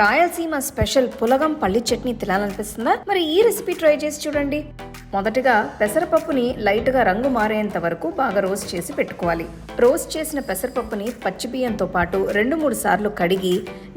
Rayalaseema special పులగం పల్లి చట్నీ తినాలనిపిస్తుందా? మరి ఈ రెసిపీ ట్రై చేసి చూడండి. మొదటగా పెసరపప్పుని లైట్గా రంగు మారేంత వరకు బాగా రోస్ట్ చేసి పెట్టుకోవాలి. రోస్ట్ చేసిన పెసరపప్పుని పచ్చి బియ్యంతో పాటు రెండు మూడు సార్లు కడిగి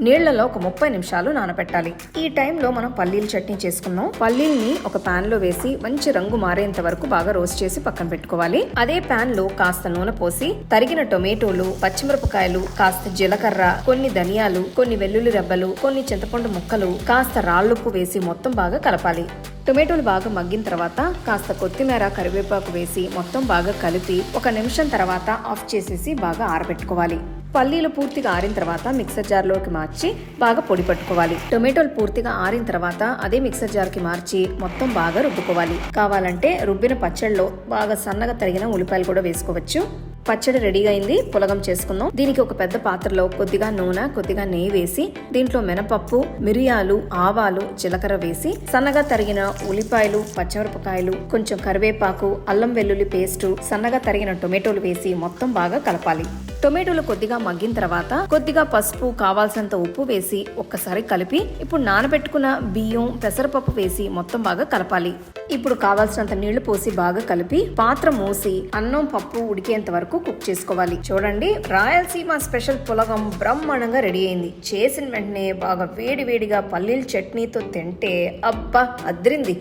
నీళ్ళలో ఒక ముప్పై నిమిషాలు నానబెట్టాలి. ఈ టైంలో మనం పల్లీలు చట్నీ చేసుకున్నాం. పల్లీల్ని ఒక ప్యాన్లో వేసి మంచి రంగు మారేంత వరకు బాగా రోస్ట్ చేసి పక్కన పెట్టుకోవాలి. అదే ప్యాన్లో కాస్త నూనె పోసి తరిగిన టొమాటోలు పచ్చిమిరపకాయలు కాస్త జీలకర్ర కొన్ని ధనియాలు కొన్ని వెల్లుల్లి రెబ్బలు కొన్ని చింతపండు ముక్కలు కాస్త రాళ్ళుప్పు వేసి మొత్తం బాగా కలపాలి. టొమాటోలు బాగా మగ్గిన తర్వాత కాస్త కొత్తిమీర కరివేపాకు వేసి మొత్తం బాగా కలిపి ఒక నిమిషం తర్వాత ఆఫ్ చేసేసి బాగా ఆరబెట్టుకోవాలి. పల్లీలు పూర్తిగా ఆరిన తర్వాత మిక్సర్ జార్లోకి మార్చి బాగా పొడి పట్టుకోవాలి. టొమాటోలు పూర్తిగా ఆరిన తర్వాత అదే మిక్సర్ జార్కి మార్చి మొత్తం బాగా రుబ్బుకోవాలి. కావాలంటే రుబ్బిన పచ్చళ్ళలో బాగా సన్నగా తరిగిన ఉల్లిపాయలు కూడా వేసుకోవచ్చు. పచ్చడి రెడీ అయింది పులగం చేసుకుందాం. దీనికి ఒక పెద్ద పాత్రలో కొద్దిగా నూనె కొద్దిగా నెయ్యి వేసి దీంట్లో మినపప్పు మిరియాలు ఆవాలు జీలకర్ర వేసి సన్నగా తరిగిన ఉల్లిపాయలు పచ్చిమిరపకాయలు కొంచెం కరివేపాకు అల్లం వెల్లుల్లి పేస్టు సన్నగా తరిగిన టొమాటోలు వేసి మొత్తం బాగా కలపాలి. టొమాటోలు కొద్దిగా మగ్గిన తర్వాత కొద్దిగా పసుపు కావాల్సినంత ఉప్పు వేసి ఒక్కసారి కలిపి ఇప్పుడు నానబెట్టుకున్న బియ్యం పెసరపప్పు వేసి మొత్తం బాగా కలపాలి. ఇప్పుడు కావాల్సినంత నీళ్ళు పోసి బాగా కలిపి పాత్ర మూసి అన్నం పప్పు ఉడికేంత వరకు కుక్ చేసుకోవాలి. చూడండి రాయలసీమ స్పెషల్ పులగం బ్రహ్మాండంగా రెడీ అయింది. చేసిన వెంటనే బాగా వేడి వేడిగా పల్లీల చట్నీతో తింటే అబ్బా అద్రింది.